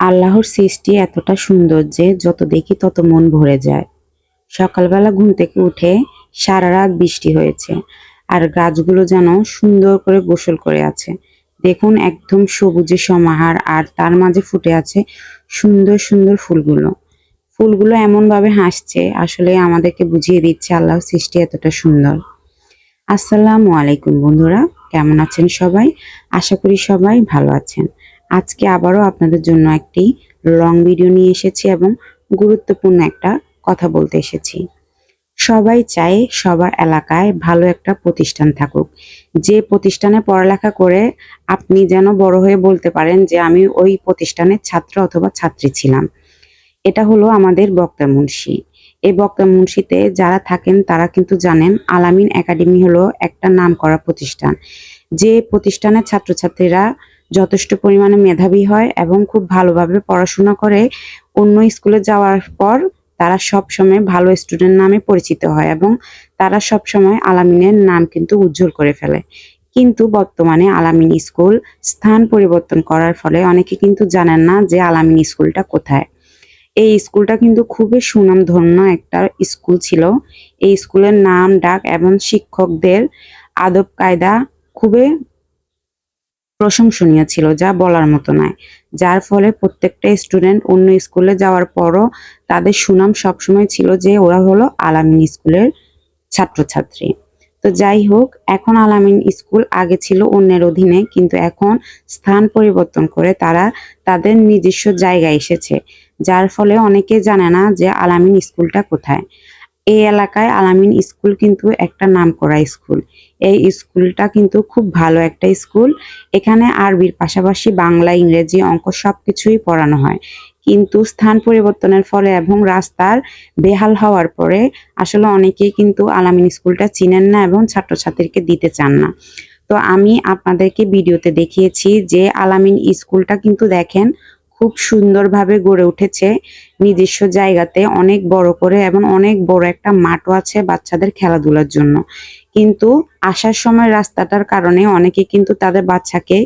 আল্লাহর সৃষ্টি এতটা সুন্দর যে যত দেখি তত মন ভরে যায়। সকালবেলা ঘুম থেকে উঠে সারা রাত বৃষ্টি হয়েছে আর গাছগুলো যেন সুন্দর করে গোসল করে আছে। দেখুন একদম সবুজে সমাহার আর তার মাঝে ফুটে আছে সুন্দর সুন্দর ফুলগুলো। ফুলগুলো এমনভাবে হাসছে, আসলে আমাদেরকে বুঝিয়ে দিচ্ছে আল্লাহর সৃষ্টি এতটা সুন্দর। আসসালামু আলাইকুম বন্ধুরা, কেমন আছেন সবাই? আশা করি সবাই ভালো আছেন। আজকে আবারও আপনাদের জন্য একটি লং ভিডিও নিয়ে এসেছি এবং গুরুত্বপূর্ণ একটা কথা বলতে এসেছি। সবাই চায় সবার এলাকায় ভালো একটা প্রতিষ্ঠান থাকুক। যে প্রতিষ্ঠানে পড়ালেখা করে আপনি যেন বড় হয়ে বলতে পারেন যে আমি ওই প্রতিষ্ঠানের ছাত্র অথবা ছাত্রী ছিলাম। এটা হলো আমাদের বক্তা মুন্সি। এই বক্তা মুন্সিতে যারা থাকেন তারা কিন্তু জানেন আলামিন একাডেমি হলো একটা নামকরা প্রতিষ্ঠান। যে প্রতিষ্ঠানের ছাত্রছাত্রীরা যথেষ্ট পরিমাণে মেধাবী হয় এবং খুব ভালোভাবে পড়াশোনা করে অন্য স্কুলে যাওয়ার পর তারা সব সময় ভালো স্টুডেন্ট নামে পরিচিত হয় এবং তারা সব সময় আলামিনের নাম কিন্তু উজ্জ্বল করে ফেলে। কিন্তু বর্তমানে আলামিন স্কুল স্থান পরিবর্তন করার ফলে অনেকে কিন্তু জানেন না যে আলামিন স্কুলটা কোথায়। এই স্কুলটা কিন্তু খুবই সুনামধন্য একটা স্কুল ছিল। এই স্কুলের নাম ডাক এবং শিক্ষকদের আদব কায়দা খুবই প্রশংসনীয় ছিল, যা বলার মতো নয়। যার ফলে প্রত্যেকটা স্টুডেন্ট অন্য স্কুলে যাওয়ার পরও তাদের সুনাম সবসময় ছিল যে ওরা হলো আলামিন স্কুলের ছাত্রছাত্রী। তো যাই হোক, এখন আলামিন স্কুল আগে ছিল অন্যের অধীনে, কিন্তু এখন স্থান পরিবর্তন করে তারা তাদের নিজস্ব জায়গায় এসেছে, যার ফলে অনেকে জানে না যে আলামিন স্কুলটা কোথায়। এই এলাকায় আলামিন স্কুল কিন্তু একটা নামকরা স্কুল। এই স্কুলটা কিন্তু খুব ভালো একটা স্কুল। এখানে আরবির পাশাপাশি বাংলা, ইংরেজি অঙ্ক সবকিছুই পড়ানো হয়। কিন্তু স্থান পরিবর্তনের ফলে এবং রাস্তার বেহাল হওয়ার পরে আসলে অনেকেই কিন্তু আলামিন স্কুলটা চিনেন না এবং ছাত্রছাত্রীকে দিতে চান না। তো আমি আপনাদেরকে ভিডিওতে দেখিয়েছি যে আলামিন স্কুলটা কিন্তু দেখেন খুব সুন্দরভাবে গড়ে উঠেছে। নিজস্ব জায়গাতে অনেক বড় করে এবং অনেক বড় একটা মাঠও আছে বাচ্চাদের খেলাধুলার জন্য। কিন্তু আসার সময় রাস্তাটার কারণে অনেকে কিন্তু তাদের বাচ্চাকে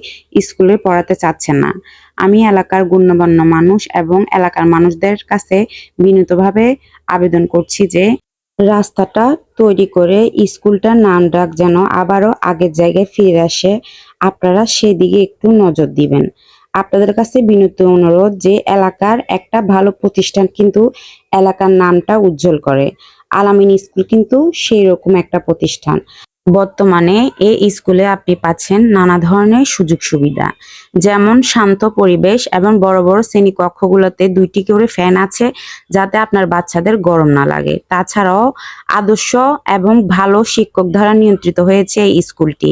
স্কুলে পড়াতে চাচ্ছে না। আমি এলাকার গণ্যমান্য মানুষ এবং এলাকার মানুষদের কাছে বিনীতভাবে আবেদন করছি যে, রাস্তাটা তৈরি করে স্কুলটার নাম ডাক যেন আবারও আগের জায়গায় ফিরে আসে। আপনারা সেদিকে একটু নজর দিবেন। আপনাদের কাছে বিনীত অনুরোধ যে এলাকার একটা ভালো প্রতিষ্ঠান কিন্তু এলাকার নামটা উজ্জ্বল করে। আলামিন স্কুল কিন্তু সেই রকম একটা প্রতিষ্ঠান। বর্তমানে এই স্কুলে আপনি পাচ্ছেন নানা ধরনের সুযোগ সুবিধা। যেমন শান্ত পরিবেশ এবং বড় বড় শ্রেণি কক্ষগুলোতে দুইটি করে ফ্যান আছে যাতে আপনার বাচ্চাদের গরম না লাগে। তাছাড়াও আদর্শ এবং ভালো শিক্ষক দ্বারা নিয়ন্ত্রিত হয়েছে এই স্কুলটি।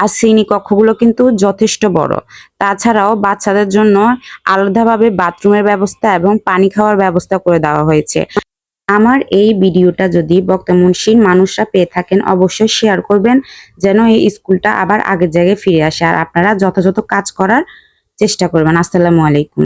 আর শ্রেণি কক্ষগুলো কিন্তু যথেষ্ট বড়। তাছাড়াও বাচ্চাদের জন্য আলাদাভাবে বাথরুমের ব্যবস্থা এবং পানি খাওয়ার ব্যবস্থা করে দেওয়া হয়েছে। আমার এই ভিডিওটা যদি বক্তা মুন্সির মানুষরা পেয়ে থাকেন, অবশ্যই শেয়ার করবেন, যেন এই স্কুলটা আবার আগের জায়গায় ফিরে আসে। আর আপনারা যথাযথ কাজ করার চেষ্টা করবেন। আসসালামু আলাইকুম।